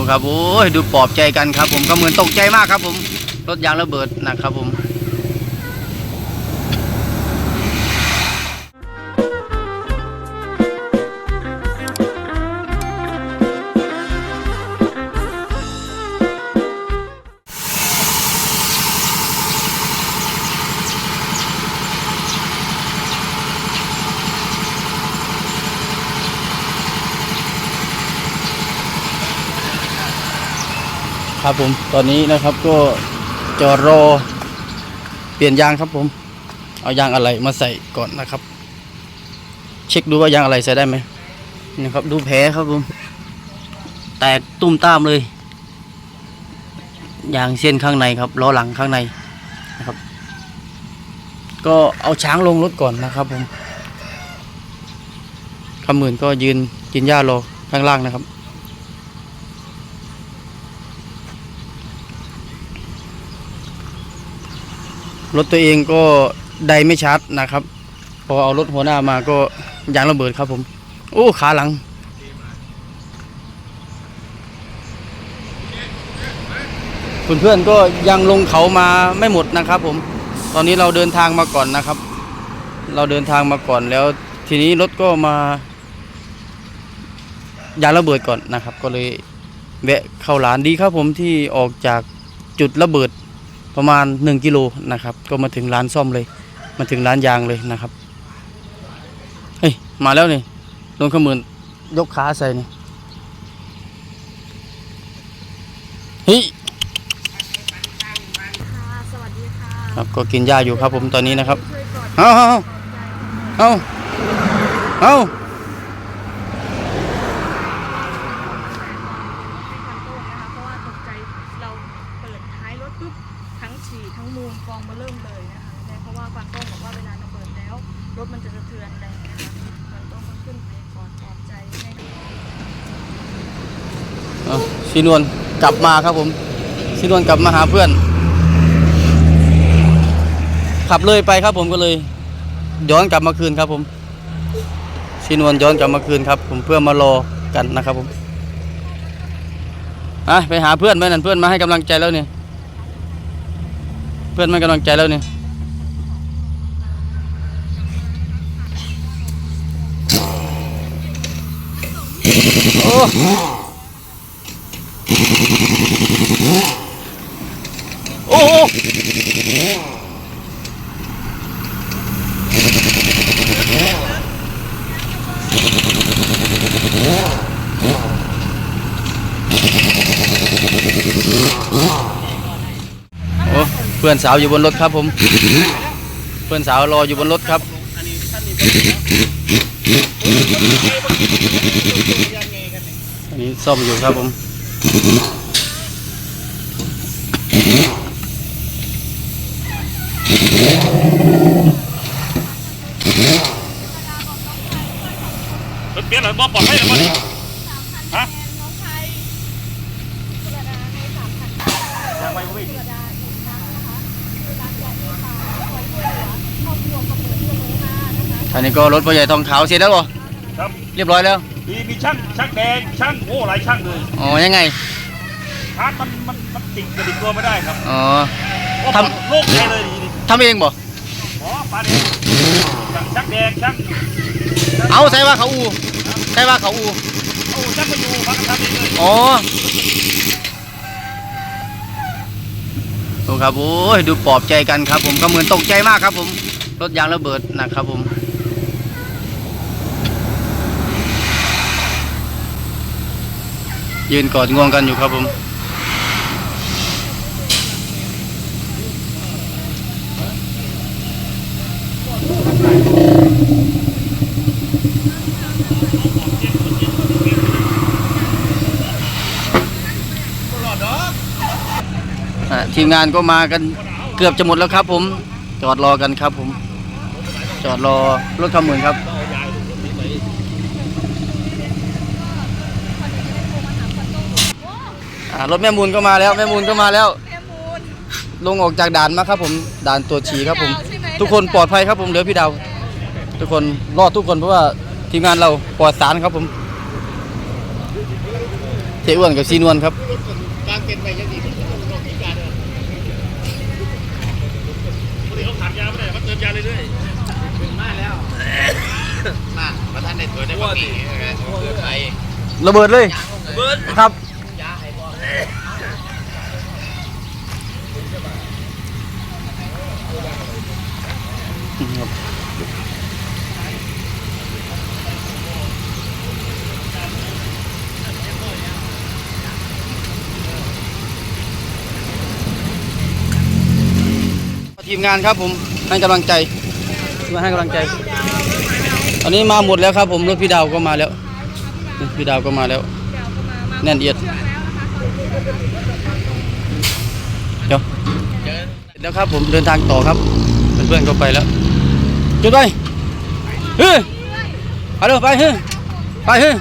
ดูครับโอ้ยดูปลอบใจกันครับ ผมก็เหมือนตกใจมากครับ ผมรถยางระเบิดนะครับผม ครับผมตอนนี้นะครับก็จอดรอเปลี่ยนยางครับผม เอายางอะไรมาใส่ก่อนนะครับ เช็คดูว่ายางอะไรใส่ได้ไหมนี่ครับ ดูแผลครับผม แตกตุ้มตามเลยยางเส้นข้างในครับล้อหลังข้างในนะครับ ก็เอาช้างลงรถก่อนนะครับผมคำหมื่นก็ยืนกินหญ้ารอข้างล่างนะครับ รถตัวเองก็ไดไม่ชัดนะครับ พอเอารถหัวหน้ามาก็ยางระเบิดครับผม โอ้ขาหลัง เพื่อนๆก็ยังลงเขามาไม่หมดนะครับผม ตอนนี้เราเดินทางมาก่อนนะครับ เราเดินทางมาก่อนแล้ว ทีนี้รถก็มายางระเบิดก่อนนะครับ ก็เลยแวะเข้าร้านดีครับผมที่ออกจากจุดระเบิด ประมาณ 1 กิโลนะครับ ก็มาถึงร้านซ่อมเลย มาถึงร้านยางเลยนะครับเฮ้ยมาแล้วนี่ลงขมือนยกขาใส่นี่เฮ้ยค่ะสวัสดีค่ะครับก็กินหญ้าอยู่ครับผมตอนนี้นะครับช่วยกดเอาเอาเอาเอา ให้ความโต้นะคะ เพราะว่าตกใจเราเปิดท้ายรถปุ๊บ ทั้งมูลกองมาเริ่มเลยนะคะแต่เพราะว่าฟันต้องบอกว่าเวลาราเปิดแล้ว รถมันจะสะเทือนแรงนะคะฟันต้องก็ขึ้นไปกอดปลอบใจให้เอาชีนวลกลับมาครับผมชีนวลกลับมาหาเพื่อน ขับเลยไปครับผมก็เลย ย้อนกลับมาคืนครับผมชีนวลย้อนกลับมาคืนครับ ผมเพื่อมารอกันนะครับผมอะไปหาเพื่อนไปนั่นเพื่อนมาให้กำลังใจแล้วเนี่ย เพื่อนมันกำลังใจแล้วเนี่ยโอ้โอ้ เพื่อนสาวอยู่บนรถครับผม เพื่อนสาวรออยู่บนรถครับ อันนี้ซ่อมอยู่ครับผม เปลี่ยนหรือบ่ปลอดภัยหรือบ่นี่ฮะ น้องไทยสุรดาให้สามพันบาท ยังไม่วิ่ง สุรดาอีกครั้งนะคะสุรดาแจกเมตตาคอยช่วยเหลือครอบครัวกับเพื่อนเสมอ มานะคะอันนี้ก็รถพ่อใหญ่ทองขาวเสร็จแล้วเหรอครับเรียบร้อยแล้วมีมีช่างช่างแดงช่างโอ้หลายช่างเลยอ๋อยังไงชาร์จมันมันมันติดกระดิกตัวไม่ได้ครับอ๋อโอ้ทโลกใจเลยนี่ทำเองบ่อ๋อปลาแดงช่างแดงช่างเอาใส่ว่าเขาอูใส่ว่าเขาอูโอ้ช่างมาอยู่พักทำเองเลยอ๋อดูครับโอ้ยดูปลอบใจกันครับ ผมก็เหมือนตกใจมากครับ ผมรถยางระเบิดนะครับผม ยืนกอดงวงกันอยู่ครับผมทีมงานก็มากันเกือบจะหมดแล้วครับผม จอดรอกันครับผม จอดรอรถขมือนครับ อ่ารถแม่มูลก็มาแล้วแม่มูลก็มาแล้ว แม่มูลลงออกจากด่านมาครับผมด่านตัวจฉีครับผมพี่ดาวใช่ไหมทุกคนปลอดภัยครับผมเหลือพี่ดาวทุกคนรอดทุกคนเพราะว่าทีมงานเราปลอดสารครับผมเทอ้วนกับซีนวลครับกางเกงไปยังดีที่สุดโรคพิการเลยคนนี้เขาขาดยาไม่ได้เขาเติมยาเรื่อยมาประธานในตัวได้บอกนี่เกิดไประเบิดเลย เบิร์ดครับ ยาให้บอก ทีมงานครับผมให้กำลังใจมาให้กำลังใจ ตอนนี้มาหมดแล้วครับผมรถพี่ดาวก็มาแล้วพี่ดาวก็มาแล้วเดี๋ยวก็มามาแน่นเอียดเชือกแล้วนะคะเดี๋ยวเสร็จแล้วครับผมเดินทางต่อครับเพื่อนๆก็ไปแล้ว จุดไปเฮ้ยไปเร็วไปเฮ้ยไปเฮ้ย